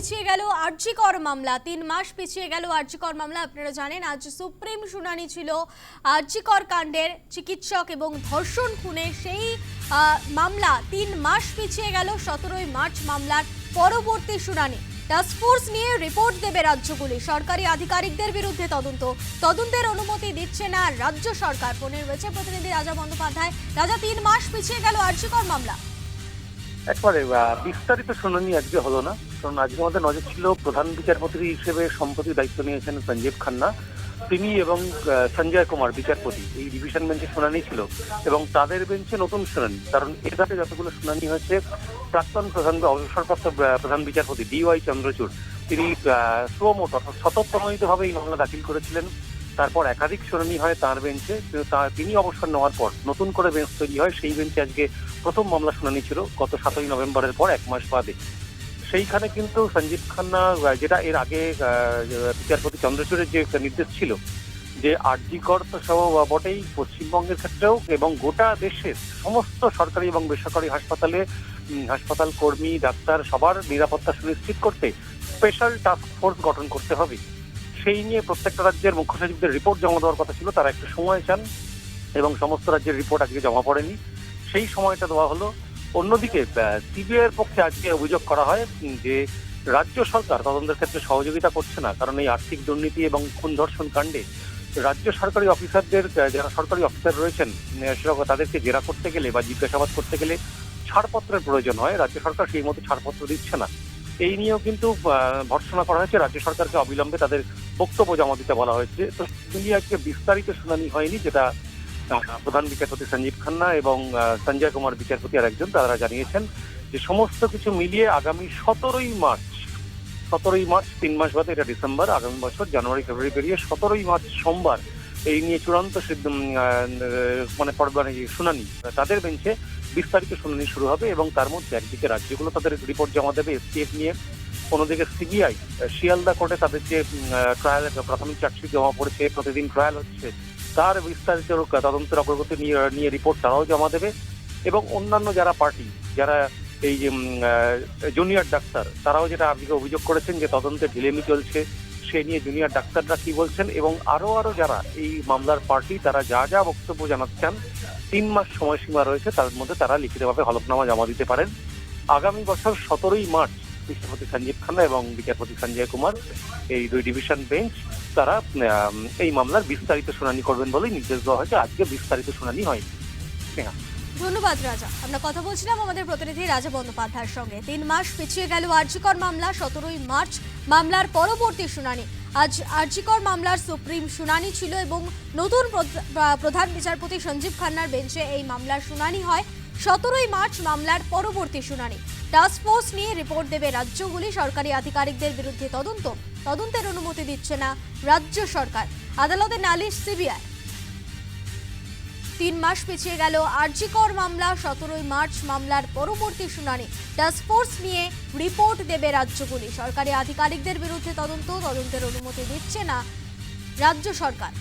পিছিয়ে গেল আর্জিকর মামলা। তিন মাস পিছিয়ে গেল আর্জিকর মামলা, আপনারা জানেন আজ সুপ্রিম শুনানি ছিল। আর্জিকর কাণ্ডের চিকিৎসক এবং ধর্ষণ খুনে সেই মামলা তিন মাস পিছিয়ে গেল, সতেরোই মার্চ মামলার পরবর্তী শুনানি। টাস্কফোর্স নিয়ে রিপোর্ট দেবে রাজ্যগুলি সরকারি আধিকারিকদের বিরুদ্ধে তদন্ত। তদন্তের অনুমতি দিচ্ছে না রাজ্য সরকার। ফোনে রয়েছে প্রতিনিধি রাজা বন্দ্যোপাধ্যায়। রাজা, তিন মাস পিছিয়ে গেল আর্জিকর মামলা। একবারে বিস্তারিত শুনানি আজকে হলো না। কারণ আজকে আমাদের নজর ছিল প্রধান বিচারপতি হিসেবে সম্প্রতি দায়িত্ব নিয়েছেন সঞ্জীব খান্না। তিনি এবং সঞ্জয় কুমার, বিচারপতি। এই ডিভিশন বেঞ্চে শুনানি ছিল এবং তাদের বেঞ্চে নতুন শুনানি। কারণ এর যতগুলো শুনানি হয়েছে, প্রাক্তন প্রধান অবসরপ্রাপ্ত প্রধান বিচারপতি ডি ওয়াই চন্দ্রচূড়, তিনি সুমোট অর্থাৎ স্বতঃপ্রণোদিতভাবে এই মামলা দাখিল করেছিলেন। তারপর একাধিক শুনানি হয় তার বেঞ্চে তিনি অবসর নেওয়ার পর নতুন করে বেঞ্চ তৈরি হয়। সেই বেঞ্চে আজকে প্রথম মামলা শুনানি ছিল গত সাতই নভেম্বরের পর, এক মাস বাদে। সেইখানে কিন্তু সঞ্জীব খান্না যেটা এর আগে বিচারপতি চন্দ্রচূড়ের যে নির্দেশ ছিল যে আরজিকর তো সহ বটেই পশ্চিমবঙ্গের ক্ষেত্রেও এবং গোটা দেশের সমস্ত সরকারি এবং বেসরকারি হাসপাতালে হাসপাতাল কর্মী, ডাক্তার সবার নিরাপত্তা সুনিশ্চিত করতে স্পেশাল টাস্ক ফোর্স গঠন করতে হবে। সেই নিয়ে প্রত্যেকটা রাজ্যের মুখ্য সচিবদের রিপোর্ট জমা দেওয়ার কথা ছিল, তারা একটু সময় চান এবং সমস্ত রাজ্যের রিপোর্ট আজকে জমা পড়েনি। সেই সময়টা দেওয়া হলো। অন্যদিকে সিবিআই এর পক্ষে আজকে অভিযোগ করা হয় যে রাজ্য সরকার তদন্তের ক্ষেত্রে সহযোগিতা করছে না কারণ এই আর্থিক দুর্নীতি এবং খুন ধর্ষণ কাণ্ডে রাজ্য সরকারি অফিসারদের যারা সরকারি অফিসার রয়েছেন সেরকম তাদেরকে জেরা করতে গেলে বা জিজ্ঞাসাবাদ করতে গেলে ছাড়পত্রের প্রয়োজন হয়। রাজ্য সরকার সেই মতো ছাড়পত্র দিচ্ছে না। এই নিয়েও কিন্তু আহ, ভর্ৎসনা করা হয়েছে। রাজ্য সরকারকে অবিলম্বে তাদের বক্তব্য জমা দিতে বলা হয়েছে। তো আজকে বিস্তারিত শুনানি হয়নি যেটা প্রধান বিচারপতি সঞ্জীব খান্না এবং সঞ্জয় কুমার বিচারপতি আর একজন তারা জানিয়েছেন যে সমস্ত কিছু মিলিয়ে আগামী সতেরোই মার্চ সতেরোই মার্চ, তিন মাস বাদে, এটা ডিসেম্বর, আগামী বছর জানুয়ারি, ফেব্রুয়ারি পেরিয়ে সতেরোই মার্চ সোমবার এই নিয়ে চূড়ান্ত মানে পর- যে শুনানি, তাদের বেঞ্চে বিস্তারিত শুনানি শুরু হবে এবং তার মধ্যে একদিকে রাজ্যগুলো তাদের রিপোর্ট জমা দেবে এসটিএফ নিয়ে, অন্যদিকে সিবিআই, শিয়ালদা কোর্টে তাদের যে ট্রায়াল প্রাথমিক চার্জশিট জমা পড়েছে, প্রতিদিন ট্রায়াল হচ্ছে তার বিস্তারিত তদন্তের অগ্রগতি নিয়ে রিপোর্ট তারাও জমা দেবে এবং অন্যান্য যারা পার্টি যারা এই যে জুনিয়র ডাক্তার তারাও যেটা আজকে অভিযোগ করেছেন যে তদন্তে ঢিলেমি চলছে, সে নিয়ে জুনিয়র ডাক্তাররা কি বলছেন এবং আরও আরও যারা এই মামলার পার্টি তারা যা যা বক্তব্য জানাচ্ছেন, তিন মাস সময়সীমা রয়েছে, তার মধ্যে তারা লিখিতভাবে হলফনামা জমা দিতে পারেন। আগামী বছর সতেরোই মার্চ বিচারপতি সঞ্জীব খান্না এবং বিচারপতি সঞ্জয় কুমার এই দুই ডিভিশন বেঞ্চ তারা এই মামলার বিস্তারিত শুনানি করবেন বলেই নির্দেশ দেওয়া হয়েছে। আজকে বিস্তারিত শুনানি হয়নি। স্নেহা ধন্যবাদ, রাজা। আমরা কথা বলছিলাম আমাদের প্রতিনিধি রাজা বন্দ্যোপাধ্যায়ের সঙ্গে। তিন মাস পিছিয়ে গেল আর্জিকর মামলা, সতেরোই মার্চ মামলার পরবর্তী শুনানি। আজ আর্জিকর মামলার সুপ্রিম শুনানি ছিল এবং নতুন প্রধ- প্রধান বিচারপতি সঞ্জীব খান্নার বেঞ্চে এই মামলার শুনানি হয়। সতেরোই মার্চ মামলার পরবর্তী শুনানি। টাস্কফোর্স নিয়ে রিপোর্ট দেবে রাজ্যগুলি সরকারি আধিকারিকদের বিরুদ্ধে তদন্ত। তদন্তের অনুমতি দিচ্ছে না রাজ্য সরকার। আদালতে নালিশ সিবিআই। তিন মাস পিছিয়ে গেল আরজিকর মামলা। সতেরোই মার্চ মামলার পরবর্তী শুনানি। টাস্কফোর্স নিয়ে রিপোর্ট দেবে রাজ্যগুলি। সরকারি আধিকারিকদের বিরুদ্ধে তদন্ত, তদন্তের অনুমতি দিচ্ছে না রাজ্য সরকার।